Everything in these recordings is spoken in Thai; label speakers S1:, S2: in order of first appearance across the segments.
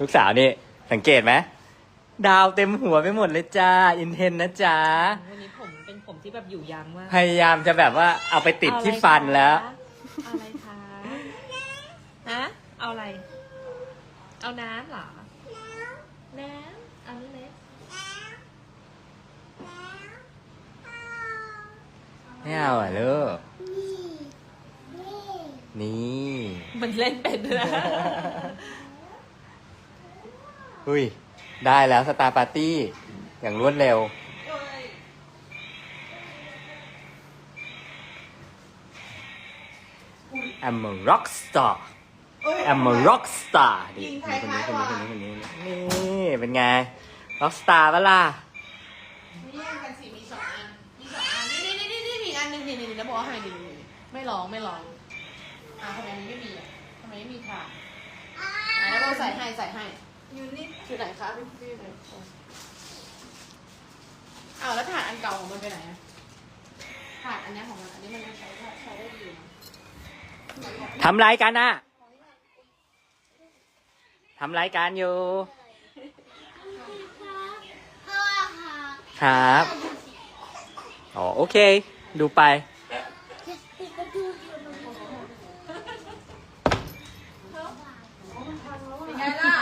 S1: ลูกสาวนี่สังเกตไหมดาวเต็มหัวไปหมดเลยจ้า อินเทนนะจ๊ะ
S2: วันนี้ผมเป็นผมที่แบบอยู่ยางมาก
S1: พยายามจะแบบว่าเอาไปติดที่ฟันแล้ว
S2: เอาอะไรคะฮะเอาอะไร เอาน้ำเหรอ น้ำ เอาเล็ก
S1: ไม่เอาอะลูกนี่
S2: มันเล่นเป็นนะ
S1: อุ้ย ได้แล้วสตาร์ปาร์ตี้ อย่างรวดเร็ว I'm a rock star I'm a rock star ดิคนนี้คนนี้คนนี้คนนี้คนนี้นี่เป็นไง rock star ปะล่ะ
S3: ไม่แย่งกันสิมีสองอันมีสองอันนี่นี่นี่นี่มีอันหนึงนี่นี่แล้วบอกว่าให้ดีไม่ร้องไม่ร้องอะทำไมมันไม่มีอะทำไมไม่มีถ่านอะแล้วบอกใส่ให้ใส่ให้อ ยู่นี่อยู่ไหนคะพี่พี่ไหนอ้าวแล้วถ่านอันเก่าของมันไปไหนอะถ่านอันเนี้ยของมัน อันนี้มันยังใช้ได้ใช้ได้ดีอยู่นะ
S1: ทำไรกันอะทำไรกันอยู่ ครับ อ๋อ โอเค ดูไป
S3: เป็นไงล่ะ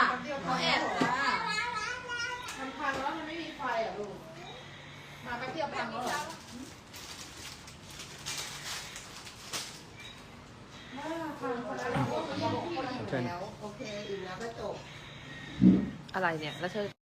S3: เขาแอบจ้ามันพังแล้วมัน ไม่มีไฟอะลูก มาแป๊บเดียวพังแล้วเหรอไม่พังคนละระบบคนละระบบคนละแล้ว โอเคอีกแล้วก็จบ
S2: อะไรเนี่ย แล้วเธอ